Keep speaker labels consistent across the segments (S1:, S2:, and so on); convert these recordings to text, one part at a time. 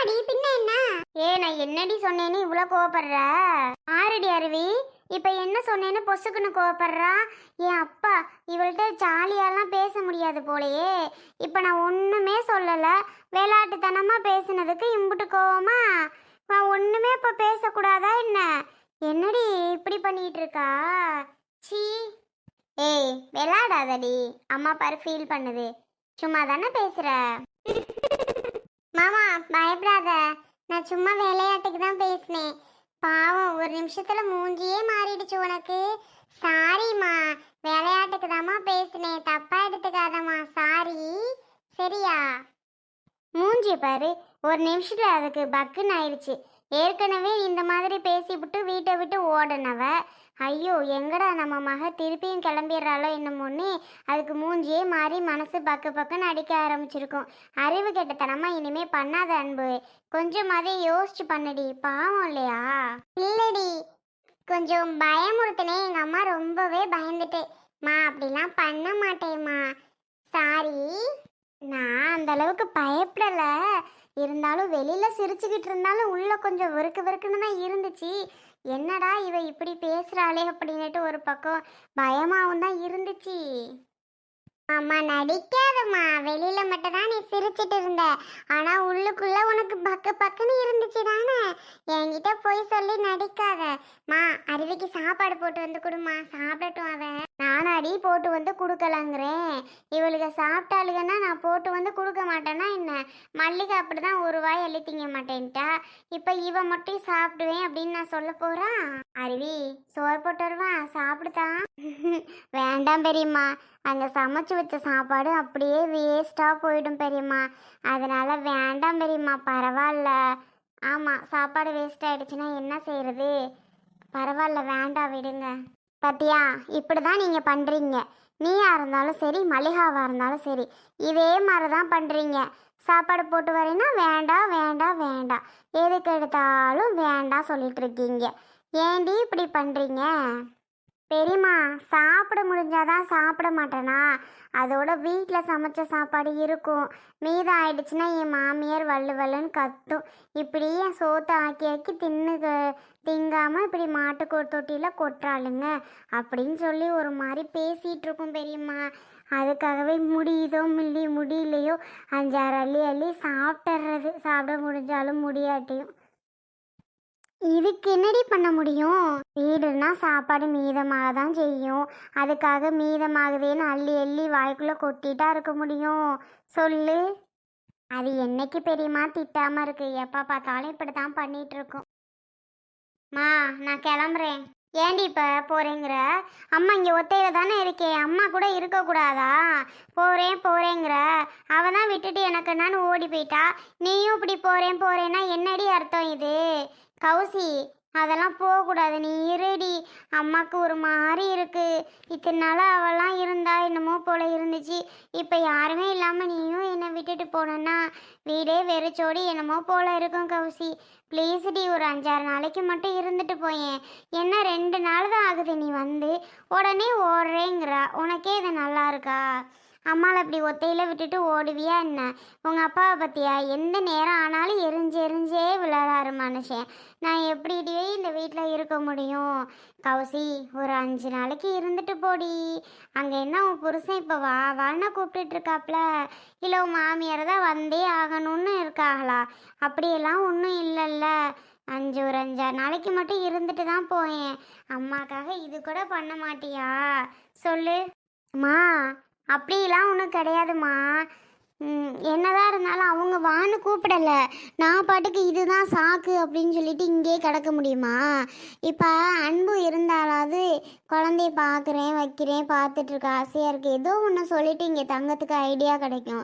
S1: ஆமாடி பின்ன என்ன? ஏ நான் என்னடி சொன்னேன்னு இவ்வளோ கோவப்படுற? ஆரடி அருவி இப்போ என்ன சொன்னேன்னு பொசுக்குன்னு கோவப்படுறா? என் அப்பா இவள்கிட்ட ஜாலியாலாம் பேச முடியாது போலையே. இப்போ நான் ஒன்றுமே சொல்லலை. விளையாட்டுத்தனமாக பேசுனதுக்கு இம்புட்டு கோவமா? நான் ஒன்றுமே இப்போ பேசக்கூடாதா என்ன? என்னடி இப்படி பண்ணிட்டு இருக்கா சீ ஏய் விளையாடாதடி அம்மா பாரு ஃபீல் பண்ணுது. சும்மா தானே பேசுற? பயப்படாத. நான் சும்மா விளையாட்டுக்கு தான் பேசினேன். பாவம் ஒரு நிமிஷத்துல மூஞ்சியே மாறிடுச்சு உனக்கு. சாரிம்மா விளையாட்டுக்கு தாம்மா பேசினேன். தப்பா எடுத்துக்காதம்மா சாரி சரியா? மூஞ்சி பாரு ஒரு நிமிஷத்துல அதுக்கு பக்குன்னு ஆயிடுச்சு. ஏற்கனவே இந்த மாதிரி பேசிவிட்டு வீட்டை விட்டு ஓடனவ. ஐயோ எங்கடா நம்ம மக திருப்பியும் கிளம்பிடுறாளோ என்னமோன்னு அதுக்கு மூஞ்சியே மாறி மனசு பக்கு பக்குன்னு அடிக்க ஆரம்பிச்சிருக்கோம். அறிவு கெட்டத்தனமா இனிமே பண்ணாத அன்பு. கொஞ்சமாவே யோசிச்சு பண்ணடி. பாவம் இல்லையா? இல்லடி. கொஞ்சம் பயமுறுத்தினே எங்க அம்மா ரொம்பவே பயந்துட்டு மா அப்படிலாம் பண்ண மாட்டேம்மா. சாரி. நான் அந்த அளவுக்கு பயப்படல. இருந்தாலும் வெளியில் சிரிச்சுக்கிட்டு இருந்தாலும் உள்ளே கொஞ்சம் வெறுக்கு வெறுக்குன்னு தான் இருந்துச்சு. என்னடா இவ இப்படி பேசுகிறாளே அப்படின்னுட்டு ஒரு பக்கம் பயமாகவும் தான் இருந்துச்சு. ஆமாம் நடிக்காதம்மா. வெளியில மட்டும் தான் நீ சிரிச்சிட்டு இருந்த. ஆனா உள்ளுக்குள்ள உனக்கு பக்கு பக்குன்னு இருந்துச்சு தானே? என்கிட்ட போய் சொல்லி நடிக்காத. மா அருவிக்கு சாப்பாடு போட்டு வந்து கொடுமா சாப்பிடட்டும் அவன் நானாடி போட்டு வந்து கொடுக்கலங்கிறேன். இவளுக்கு சாப்பிட்டாளுங்கன்னா நான் போட்டு வந்து கொடுக்க மாட்டேன்னா என்ன? மல்லிகை அப்படிதான் ஒரு வாய் அள்ளி திங்க மாட்டேன்ட்டா. இப்போ இவ மட்டும் சாப்பிடுவேன் அப்படின்னு நான் சொல்ல போறா? அருவி சோறு போட்டு வருவான் சாப்பிடுதான் வேண்டாம் பெரியம்மா. அங்கே சமைச்சு வச்ச சாப்பாடு அப்படியே வேஸ்ட்டாக போயிடும் பெரியம்மா. அதனால வேண்டாம் பெரியம்மா பரவாயில்ல. ஆமாம் சாப்பாடு வேஸ்ட் ஆயிடுச்சுன்னா என்ன செய்கிறது பரவாயில்ல வேண்டாம் விடுங்க. பாத்தியா? இப்படி தான் நீங்கள் பண்ணுறீங்க நீயா இருந்தாலும் சரி மளிகாவாக இருந்தாலும் சரி இதே மாதிரி தான் பண்ணுறீங்க சாப்பாடு போட்டு வரேன்னா வேண்டாம் வேண்டாம் வேண்டாம் எதுக்கு எடுத்தாலும் வேண்டாம் சொல்லிட்டு இருக்கீங்க. ஏண்டி இப்படி பண்ணுறீங்க பெரியம்மா சாப்பிட முடிஞ்சாதான் சாப்பிட மாட்டேனா? அதோட வீட்டில் சமைச்ச சாப்பாடு இருக்கும். மீதம் ஆயிடுச்சுன்னா என் மாமியார் வள்ளு வல்லுன்னு கத்தும். இப்படி என் சோத்தை ஆக்கி ஆக்கி தின்னு திங்காமல் இப்படி மாட்டுக்கு தொட்டியில் கொட்டுறாளுங்க. அப்படின்னு சொல்லி ஒரு மாதிரி பேசிகிட்டு இருக்கும் பெரியம்மா. அதுக்காகவே முடியுதோ மில்லி முடியலையோ அஞ்சாறு அள்ளி அள்ளி சாப்பிட்றது சாப்பிட முடிஞ்சாலும் முடியாட்டியும். இதுக்கு என்னடி பண்ண முடியும்? வீடுனா சாப்பாடு மீதமாக தான் செய்யும். அதுக்காக மீதமாகுதேன்னு அள்ளி அள்ளி வாய்க்குள்ளே கொட்டிட்டா இருக்க முடியும். சொல்லு. அது என்னைக்கு பெரியம்மா திட்டாம இருக்கு? எப்போ பார்த்தாலும் இப்படி தான் பண்ணிட்டு இருக்கோம். மா நான் கிளம்புறேன். ஏண்டி இப்போ போறேங்கிற? அம்மா இங்கே ஒத்தையில தானே இருக்கே. அம்மா கூட இருக்கக்கூடாதா போகிறேன் போகிறேங்கிற அவ தான் விட்டுட்டு எனக்கு என்னன்னு ஓடி போயிட்டா? நீயும் இப்படி போகிறேன் போகிறேன்னா என்னடி அர்த்தம் இது? கௌசி அதெல்லாம் போகக்கூடாது. நீ இருடி. அம்மாவுக்கு ஒரு மாதிரி இருக்கு. இத்தனை நாளாக அவெல்லாம் இருந்தா என்னமோ போல இருந்துச்சு. இப்போ யாருமே இல்லாமல் நீயும் என்னை விட்டுட்டு போனேன்னா வீடே வெறிச்சோடி என்னமோ போல இருக்கும் கௌசி. ப்ளீஸ்டி ஒரு அஞ்சாறு நாளைக்கு மட்டும் இருந்துட்டு போயேன். என்ன ரெண்டு நாள் தான் ஆகுது நீ வந்து. உடனே ஓடுறேங்கிறா. உனக்கே இது நல்லா இருக்கா? அம்மாவை இப்படி ஒத்தையில் விட்டுட்டு ஓடுவியா என்ன? உங்கள் அப்பாவை பற்றியா எந்த நேரம் ஆனாலும் எரிஞ்சு எரிஞ்சே விளையாடுறாரு மனுஷன். நான் எப்படிடியே இந்த வீட்டில் இருக்க முடியும்? கௌசி ஒரு அஞ்சு நாளைக்கு இருந்துட்டு போடி. அங்கே என்ன உன் புருஷன் இப்போ வா வான்னு கூப்பிட்டுட்ருக்காப்ல இல்லை உன் மாமியார் தான் வந்தே ஆகணும்னு இருக்காங்களா? அப்படியெல்லாம் ஒன்றும் இல்லைல்ல. அஞ்சு ஒரு அஞ்சாறு நாளைக்கு மட்டும் இருந்துட்டு தான் போயேன். அம்மாக்காக இது கூட பண்ண மாட்டியா? சொல்லு. மா அப்படிலாம் ஒன்றும் கிடையாதும்மா. என்னதான் இருந்தாலும் அவங்க வான்னு கூப்பிடல. நான் பாட்டுக்கு இதுதான் சாக்கு அப்படின்னு சொல்லிட்டு இங்கேயே கிடக்க முடியுமா? இப்போ அன்பு இருந்தாலாவது குழந்தைய பார்க்குறேன் வைக்கிறேன் பார்த்துட்ருக்க ஆசையாக இருக்குது ஏதோ ஒன்று சொல்லிட்டு இங்கே தங்கத்துக்கு ஐடியா கிடைக்கும்.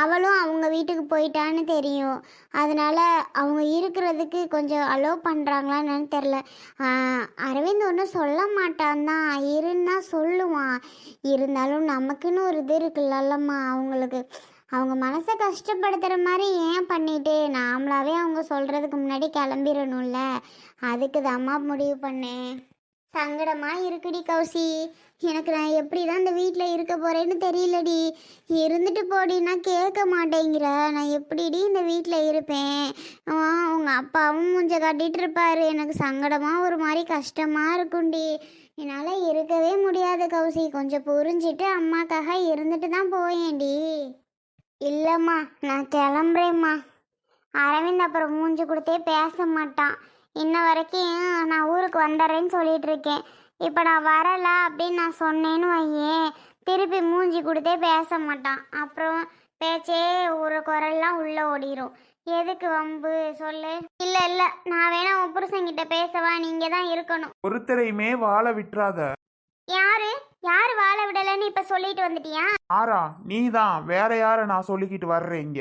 S1: அவளும் அவங்க வீட்டுக்கு போயிட்டான்னு தெரியும். அதனால் அவங்க இருக்கிறதுக்கு கொஞ்சம் அலோவ் பண்ணுறாங்களான்னு தெரில அரவிந்த் ஒன்றும் சொல்ல மாட்டான் தான் இருந்தால் சொல்லுவான். இருந்தாலும் நமக்குன்னு ஒரு இது இருக்குல்லம்மா அவங்களுக்கு. அவங்க மனசை கஷ்டப்படுத்துகிற மாதிரி ஏன் பண்ணிட்டு? நாமளாவே அவங்க சொல்கிறதுக்கு முன்னாடி கிளம்பிடணும்ல அதுக்கு தாம்மா முடிவு பண்ணேன். சங்கடமாக இருக்குடி கௌசி. எனக்கு நான் எப்படி தான் இந்த வீட்டில் இருக்க போகிறேன்னு தெரியலடி. இருந்துட்டு போடின்னா கேட்க மாட்டேங்கிற. நான் எப்படிடி இந்த வீட்டில் இருப்பேன்? ஆ, அப்பாவும் முஞ்ச காட்டிட்டு இருப்பார். எனக்கு சங்கடமாக ஒரு மாதிரி கஷ்டமாக இருக்கும்டி. என்னால் இருக்கவே முடியாது கௌசி. கொஞ்சம் புரிஞ்சிட்டு அம்மாக்காக இருந்துட்டு தான் போயேன்டி. இல்லைம்மா நான் கிளம்புறேம்மா. அரவிந்த் அப்புறம் மூஞ்சி கொடுத்தே பேச மாட்டான். இன்ன வரைக்கும் நான் ஊருக்கு வந்துடுறேன்னு சொல்லிட்டு இருக்கேன். இப்போ நான் வரல அப்படின்னு நான் சொன்னேன்னு வையேன். திருப்பி மூஞ்சி கொடுத்தே பேச மாட்டான். அப்புறம் பேச்சே ஒரு குரல்லாம் உள்ள ஓடிரும். எதுக்கு வம்பு? சொல்லு. இல்ல இல்ல. நான் வேணா உன் புருஷன்கிட்ட பேசவா? நீங்க தான் இருக்கணும்.
S2: ஒருத்தரையுமே வாழ விட்டுறாத.
S1: யாரு? யார் வாழ விடலன்னு இப்ப சொல்லிட்டு வந்துட்டியா?
S2: ஆரா நீ தான் வேற யாரை நான் சொல்லிக்கிட்டு வர்றேன் இங்க?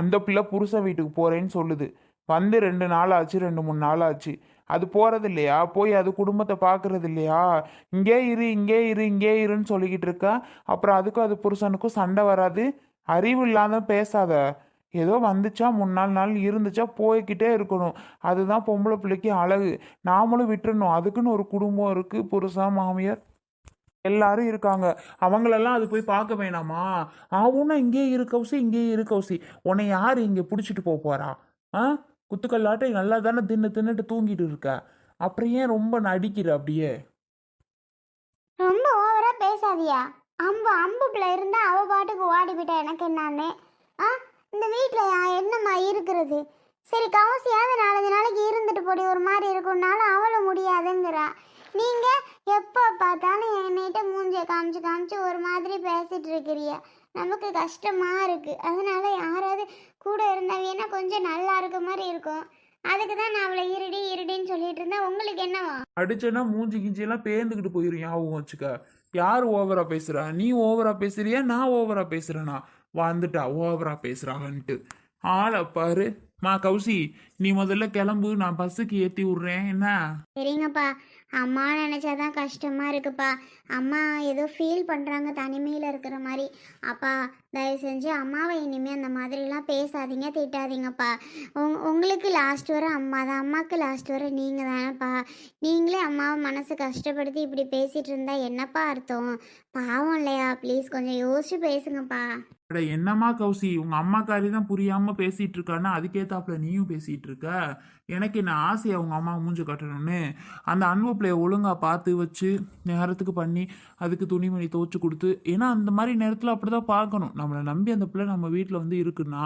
S2: அந்த பிள்ளை புருஷன் வீட்டுக்கு போறேன்னு சொல்லுது. வந்து ரெண்டு நாள் ஆச்சு ரெண்டு மூணு நாள் ஆச்சு அது போறது இல்லையா போய் அது குடும்பத்தை பார்க்கறது இல்லையா இங்கே இரு இங்கே இரு இங்கே இருன்னு சொல்லிக்கிட்டு இருக்கா. அப்புறம் அதுக்கும் அது புருஷனுக்கும் சண்டை வராது. அறிவு இல்லாத பேசாத. ஏதோ வந்துச்சா? மூணு நாலு நாள் இருந்துச்சா? போய்கிட்டே இருக்கணும். அதுதான் பொம்பளை பிள்ளைக்கு அழகு. நாமளும் விட்டுறணும். அதுக்குன்னு ஒரு குடும்பம் இருக்கு. புருஷன் மாமியார். எல்லாரும் இருக்காங்க. அவங்களெல்லாம் அது போய் பார்க்க வேணாமா? ஆவுன்னா இங்கேயே இரு கௌசி இங்கே இரு உன்னை யார் இங்கே பிடிச்சிட்டு போக போறா? ஆ? குத்துக்கல்லாட்டை நல்லா தானே தின்னு தின்னுட்டு தூங்கிட்டு இருக்க. அப்புறம் ஏன் ரொம்ப நடிக்கிற அப்படியே?
S1: ரொம்ப ஓவரா பேசாதியா? அம்பு அம்பு பிள்ளை இருந்தா அவ பாட்டுக்கு ஓடி போயிட்டா எனக்கு என்னன்னு? ஆ இந்த வீட்டில் என்னம்மா இருக்கிறது? சரி கவசியாவது நாலஞ்சு நாளைக்கு இருந்துட்டு போடி. ஒரு மாதிரி இருக்கும்னாலும் அவளும் முடியாதுங்கிறா. நீங்க எப்போ பார்த்தாலும் என்கிட்ட மூஞ்சிய காமிச்சு காமிச்சு ஒரு மாதிரி பேசிட்டு இருக்கிறிய நமக்கு கஷ்டமா இருக்கு. அதனால யாராவது கூட இருந்தாங்கன்னா கொஞ்சம் நல்லா இருக்க மாதிரி இருக்கும். அதுக்கு தான் நான் அவளை இருடி இருடின்னு சொல்லிட்டு இருந்தா உங்களுக்கு என்னவா?
S2: அடிச்சேன்னா மூஞ்சி கிஞ்சி எல்லாம் பேந்துக்கிட்டு போயிரும் ஞாபகம் வச்சுக்க. யார் ஓவரா பேசுறா? நீ ஓவரா பேசுறியா? நான் ஓவரா பேசுறேனா? வந்துட்டா ஓவரா பேசுறாங்கன்ட்டு ஆளை பாரு. மா கௌசி நீ முதல்ல கிளம்பு நான் பஸ்ஸுக்கு ஏத்தி விடுறேன். என்ன?
S1: சரிங்கப்பா. அம்மா நினச்சாதான் கஷ்டமாக இருக்குப்பா. அம்மா ஏதோ ஃபீல் பண்ணுறாங்க தனிமையில் இருக்கிற மாதிரி. அப்பா தயவு செஞ்சு அம்மாவை இனிமேல் அந்த மாதிரிலாம் பேசாதீங்க திட்டாதீங்கப்பா. உங் உங்களுக்கு லாஸ்ட் வர அம்மா தான். அம்மாவுக்கு லாஸ்ட் வர நீங்கள் தானேப்பா. நீங்களே அம்மாவை மனசு கஷ்டப்படுத்தி இப்படி பேசிகிட்டு இருந்தா என்னப்பா அர்த்தம்? பாவம் இல்லையா? ப்ளீஸ் கொஞ்சம் யோசிச்சு பேசுங்கப்பா.
S2: அட என்னம்மா கௌசி உங்க அம்மாக்காரி தான் புரியாம பேசிட்டு இருக்கான்னா அதுக்கேத்தாப்புல நீயும் பேசிட்டு இருக்க எனக்கு என்ன ஆசையை உங்க அம்மா மூஞ்சு கட்டணும்னு? அந்த அன்பு பிள்ளைய ஒழுங்கா பார்த்து வச்சு நேரத்துக்கு பண்ணி அதுக்கு துணிமணி துவச்சி கொடுத்து ஏன்னா அந்த மாதிரி நேரத்தில் அப்படிதான் பார்க்கணும். நம்மளை நம்பி அந்த பிள்ளை நம்ம வீட்டில் வந்து இருக்குன்னா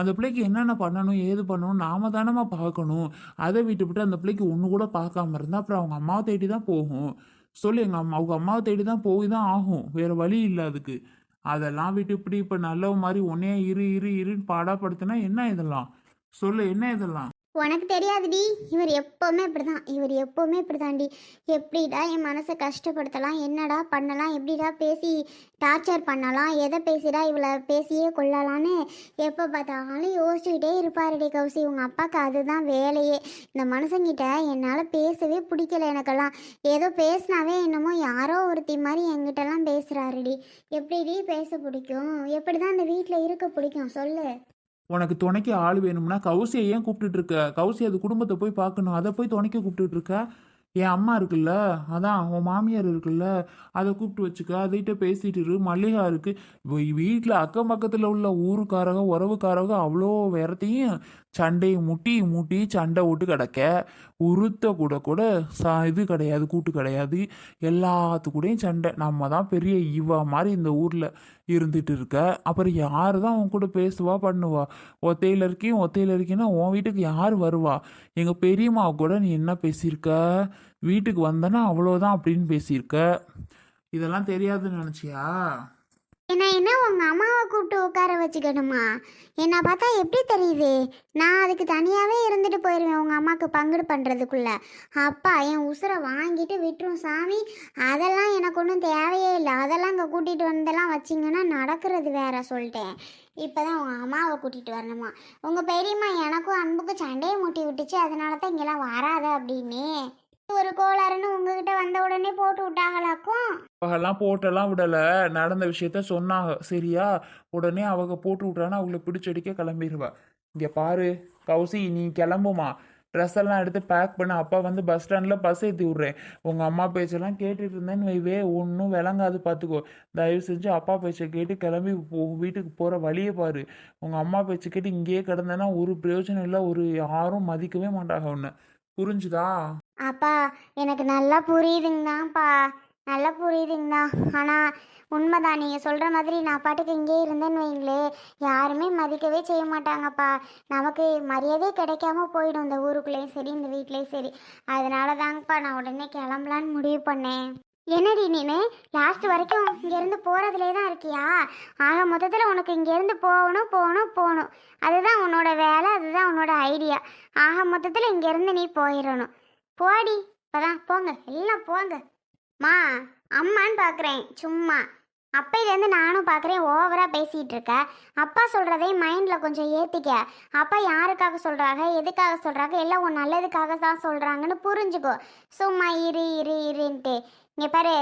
S2: அந்த பிள்ளைக்கு என்னென்ன பண்ணணும் ஏது பண்ணணும் நாம தானமா பார்க்கணும். அதை விட்டு விட்டு அந்த பிள்ளைக்கு ஒன்று கூட பார்க்காம இருந்தால் அப்புறம் அவங்க அம்மாவை தேடி தான் போகும். சொல்லி எங்கள் அம்மா அவங்க அம்மாவை தேடி தான் போய் தான் ஆகும். வேற வழி இல்லை அதுக்கு. அதெல்லாம் விட்டு இப்படி இப்போ நல்ல மாதிரி உன்னையே இரு இரு இருன்னு பாடாப்படுத்தினா என்ன இதெல்லாம்? சொல்லு என்ன இதெல்லாம்?
S1: உனக்கு தெரியாதுடி. இவர் எப்போவுமே இப்படிதான். இவர் எப்போவுமே இப்படிதான்டி. எப்படிடா என் மனசை கஷ்டப்படுத்தலாம்? என்னடா பண்ணலாம்? எப்படிடா பேசி டார்ச்சர் பண்ணலாம்? எதை பேசிடா இவளை பேசியே கொள்ளலான்னு எப்போ பார்த்தாலும் யோசிச்சுக்கிட்டே இருப்பாருடி கௌசி. உங்கள் அப்பாவுக்கு அதுதான் வேலையே. இந்த மனுஷங்கிட்ட என்னால் பேசவே பிடிக்கல எனக்கெல்லாம். ஏதோ பேசினாவே என்னமோ யாரோ ஒருத்தி மாதிரி என்கிட்டலாம் பேசுகிறாருடி எப்படிடி பேச பிடிக்கும்? எப்படி தான் இந்த வீட்டில் இருக்க பிடிக்கும்? சொல்லு.
S2: உனக்கு துணைக்கு ஆள் வேணும்னா கௌசியை ஏன் கூப்பிட்டுட்டு இருக்க? கௌசி அது குடும்பத்தை போய் பார்க்கணும். அதை போய் துணைக்க கூப்பிட்டுட்டு இருக்க? என் அம்மா இருக்குல்ல? அதான் உன் மாமியார் இருக்குல்ல? அதை கூப்பிட்டு வச்சுக்க. அதுகிட்ட பேசிட்டு இரு. மல்லிகா இருக்கு. வீட்டில் அக்கம் பக்கத்தில் உள்ள ஊருக்காரங்க உறவுக்காரங்க அவ்வளோ விரத்தையும் சண்டையை முட்டி முட்டி சண்டை விட்டு கிடக்க. உறுத்த கூட கூட சா இது கிடையாது கூட்டு கிடையாது. எல்லாத்து கூடயும் சண்டை. நம்ம தான் பெரிய இவா மாதிரி இந்த ஊரில் இருந்துட்டு இருக்க. அப்புறம் யார் தான் உன் கூட பேசுவா பண்ணுவா? ஒத்தையில் இருக்கியும் ஒத்தையில் இருக்கீன்னா உன் வீட்டுக்கு யார் வருவா? எங்கள் பெரியம்மா கூட நீ என்ன பேசியிருக்க? வீட்டுக்கு வந்தனா அவ்வளோதான் அப்படின்னு பேசியிருக்க. இதெல்லாம் தெரியாதுன்னு நினச்சியா?
S1: என்ன என்ன உங்கள் அம்மாவை கூப்பிட்டு உட்கார வச்சுக்கணுமா? என்னை பார்த்தா எப்படி தெரியுது? நான் அதுக்கு தனியாகவே இருந்துட்டு போயிடுவேன் உங்கள் அம்மாவுக்கு பங்குடு பண்ணுறதுக்குள்ள அப்பா என் உசுரை வாங்கிட்டு விட்டுரும் சாமி. அதெல்லாம் எனக்கு ஒன்றும் தேவையே இல்லை. அதெல்லாம் இங்கே கூட்டிகிட்டு வந்தெல்லாம் வச்சிங்கன்னா நடக்கிறது வேற சொல்லிட்டேன். இப்போ தான் உங்கள் அம்மாவை கூட்டிகிட்டு வரணுமா? உங்கள் பெரியம்மா எனக்கும் அன்புக்கும் சண்டையை மூட்டி விட்டுச்சு. அதனால தான் இங்கெல்லாம் வராத அப்படின்னு. ஒரு கோளாறுன்னு உங்ககிட்ட வந்த உடனே போட்டு விட்டாங்களாக்கும்?
S2: அவெல்லாம் போட்டெல்லாம் விடலை. நடந்த விஷயத்த சொன்னாங்க சரியா? உடனே அவங்க போட்டு விட்றான்னா அவங்கள பிடிச்சடிக்க கிளம்பிடுவா இங்கே பாரு கௌசி நீ கிளம்புமா? ட்ரெஸ் எல்லாம் எடுத்து பேக் பண்ண. அப்பா வந்து பஸ் ஸ்டாண்டில் பஸ் ஏற்றி விட்றேன். உங்கள் அம்மா பேச்செல்லாம் கேட்டுட்டு இருந்தேன்னு வைவே ஒன்றும் விளங்காது பார்த்துக்கோ தயவு செஞ்சு அப்பா பேச்சை கேட்டு கிளம்பி போ வீட்டுக்கு போகிற வழியை பாரு. உங்கள் அம்மா பேச்சை கேட்டு இங்கேயே கிடந்தேன்னா ஒரு பிரயோஜனம் இல்லை. ஒரு யாரும் மதிக்கவே மாட்டாங்க ஒன்று புரிஞ்சுதா?
S1: அப்பா எனக்கு நல்லா புரியுதுங்கதான்ப்பா. நல்லா புரியுதுங்கண்ணா ஆனால் உண்மைதான். நீங்கள் சொல்கிற மாதிரி நான் பாட்டுக்கு இங்கேயே இருந்தேன்னு வைங்களே யாருமே மதிக்கவே செய்ய மாட்டாங்கப்பா. நமக்கு மரியாதையே கிடைக்காம போயிடும் இந்த ஊருக்குள்ளேயும் சரி இந்த வீட்லேயும் சரி. அதனால தாங்கப்பா நான் உடனே கிளம்பலான்னு முடிவு பண்ணேன். என்னடி நீனு? லாஸ்ட் வரைக்கும் இங்கேருந்து போகிறதுலே தான் இருக்கியா? ஆக மொத்தத்தில் உனக்கு இங்கேருந்து போகணும் போகணும் போகணும். அதுதான் உன்னோட வேலை அதுதான் உன்னோட ஐடியா ஆக மொத்தத்தில் இங்கேருந்து நீ போயிடணும். போடி. இப்போதான் போங்க. எல்லாம் போங்க. மா அம்மான்னு பார்க்குறேன் சும்மா. அப்பையிலேருந்து நானும் பார்க்குறேன் ஓவராக பேசிகிட்டு இருக்க அப்பா சொல்கிறதையும் மைண்டில் கொஞ்சம் ஏற்றிக்க அப்பா யாருக்காக சொல்கிறாங்க எதுக்காக சொல்கிறாங்க எல்லாம் உன் நல்லதுக்காக தான் சொல்கிறாங்கன்னு புரிஞ்சுக்கோ. சும்மா இரு இரு இருன்ட்டு. இங்கே பாரு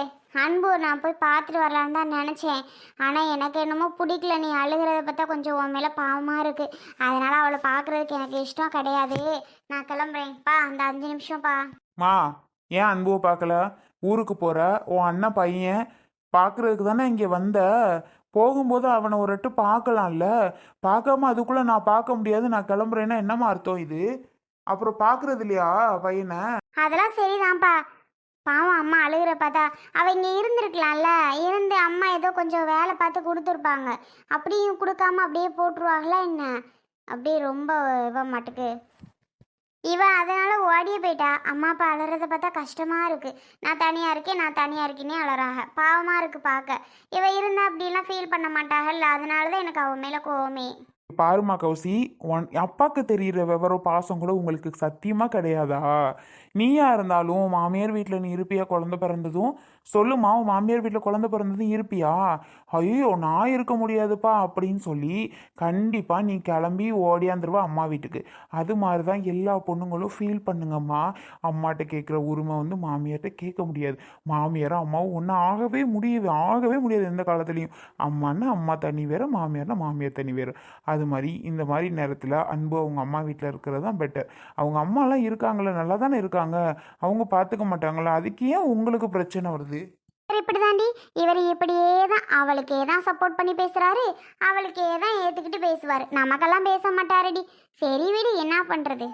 S1: அன்பு நான் போய் பார்த்துட்டு வரலான்னு தான் நினச்சேன். ஆனால் எனக்கு என்னமோ பிடிக்கல நீ அழுகிறத பார்த்தா கொஞ்சம் உன் மேலே பாவமாக இருக்குது அதனால் அவளை பார்க்குறதுக்கு எனக்கு இஷ்டம் கிடையாது. நான் கிளம்புறேன்ப்பா அந்த அஞ்சு நிமிஷம்ப்பா
S2: மா ஏன் அன்புவை பார்க்கல? ஊருக்கு போகிற உன் அண்ணன் பையன் பார்க்குறதுக்கு தானே இங்கே வந்த? போகும்போது அவனை ஒரு எட்டு பார்க்கலாம்ல பார்க்காம அதுக்குள்ளே நான் பார்க்க முடியாது நான் கிளம்புறேன்னா என்னம்மா அர்த்தம் இது? அப்புறம் பார்க்குறது இல்லையா பையனை?
S1: அதெல்லாம் சரிதான்ப்பா. பாவம் அம்மா அழுகிற பார்த்தா அவள் இங்கே இருந்திருக்கலாம்ல. இருந்து அம்மா ஏதோ கொஞ்சம் வேலை பார்த்து கொடுத்துருப்பாங்க. அப்படியும் கொடுக்காம அப்படியே போட்டுருவாங்களா என்ன? அப்படியே ரொம்ப இவ மாட்டுக்கு. இவ அதனால ஓடியே போயிட்டா. அம்மா அப்பா அலறத பார்த்தா கஷ்டமா இருக்கு. நான் தனியா இருக்கேன் நான் தனியா இருக்கேனே அலறாக. பாவமா இருக்கு பார்க்க. இவ இருந்தா அப்படிலாம் ஃபீல் பண்ண மாட்டாங்கல்ல அதனால தான் எனக்கு அவன் மேல கோவமே.
S2: பாருமா கௌசி உன் அப்பாவுக்கு தெரிகிற விவரம் பாசம் கூட உங்களுக்கு சத்தியமாக கிடையாதா? நீயா இருந்தாலும் மாமியார் வீட்டில் நீ இருப்பியா குழந்த பிறந்ததும் சொல்லுமா உன் மாமியார் வீட்டில் குழந்த பிறந்ததும் இருப்பியா? ஐயோ நான் இருக்க முடியாதுப்பா அப்படின்னு சொல்லி கண்டிப்பாக நீ கிளம்பி ஓடியாந்துருவா அம்மா வீட்டுக்கு. அது மாதிரி தான் எல்லா பொண்ணுங்களும் ஃபீல் பண்ணுங்கம்மா. அம்மாட்ட கேட்குற உரிமை வந்து மாமியார்கிட்ட கேட்க முடியாது. மாமியாரும் அம்மாவும் ஒன்றும் ஆகவே முடியவே ஆகவே முடியாது எந்த காலத்துலேயும். அம்மானா அம்மா தனி வேறு மாமியார்னா மாமியார் தனி வேறு. அது மாதிரி இந்த மாதிரி நேரத்தில் அன்பு அவங்க அம்மா வீட்டில் இருக்கிறது தான் பெட்டர் அவங்க அம்மாலாம் இருக்காங்களே நல்லா தானே இருக்காங்க. அவங்க பார்த்துக்க மாட்டாங்களா அதுக்கு ஏன் உங்களுக்கு பிரச்சனை வருது?
S1: இப்படி தாண்டி இவர் இப்படியே தான் அவளுக்கே தான் சப்போர்ட் பண்ணி பேசுகிறாரு அவளுக்கே தான் ஏற்றுக்கிட்டு பேசுவார். நமக்கெல்லாம் பேச மாட்டாரடி. சரி விடு என்ன பண்ணுறது